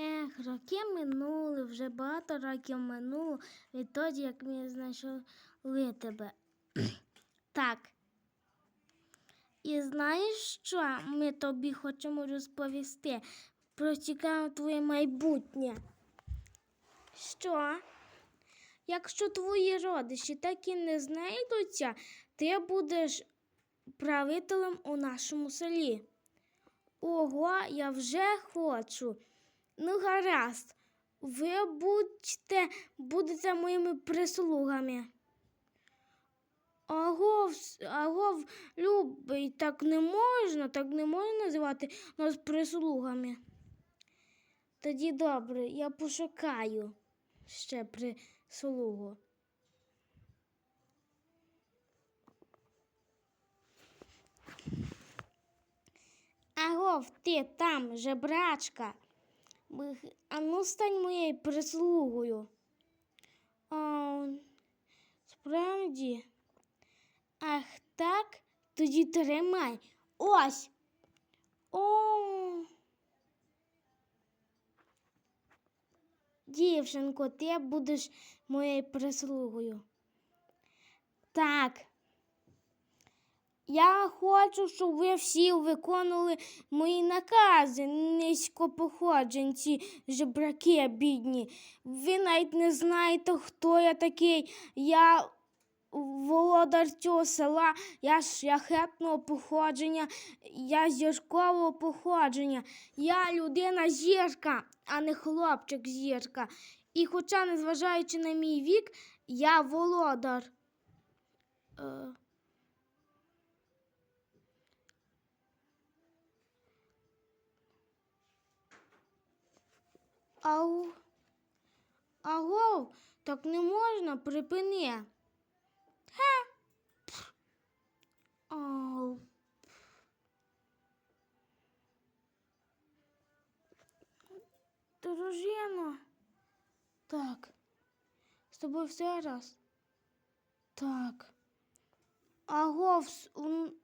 Ех, роки минули, вже багато років минуло відтоді, як ми знайшли тебе. так. І знаєш що? Ми тобі хочемо розповісти про цікаве твоє майбутнє. Що? Якщо твої родичі так і не знайдуться, ти будеш правителем у нашому селі. Ого, я вже хочу. Ну, гаразд, ви будьте, будете моїми прислугами. Агов, агов, любий, так не можна, так не можна називати нас прислугами. Тоді добре, я пошукаю ще прислугу. Агов, ти там, жебрачка. А ну стань моєю прислугою. А, справді. Ах так? Тоді тримай. Ось. О. Дівчинко, ти будеш моєю прислугою. Так. Я хочу, щоб ви всі виконували мої накази, низькопоходженці, жебраки бідні. Ви навіть не знаєте, хто я такий. Я володар цього села, я шляхетного походження, я зіркового походження. Я людина зірка, а не хлопчик зірка. І хоча, незважаючи на мій вік, я володар. Ау. Агов, так не можна, припини. Ха. Ау. Дружина. Так. З тобою все раз. Так. Агов,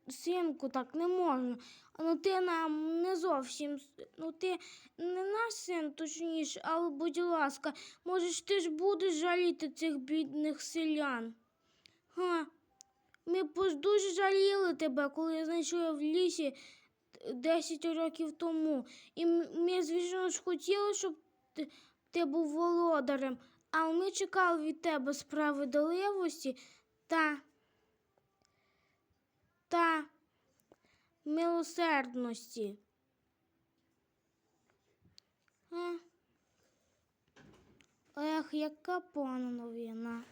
синку, так не можна. Ну ти нам не зовсім. Ну ти не наш син, точніше, але будь ласка, може ж ти ж будеш жаліти цих бідних селян. Га. Ми б дуже жаліли тебе, коли знайшли в лісі т- 10 років тому. І ми, звісно ж, хотіли, щоб ти, ти був володарем, але ми чекали від тебе справедливості та милосердності. Ех, яка погана новина.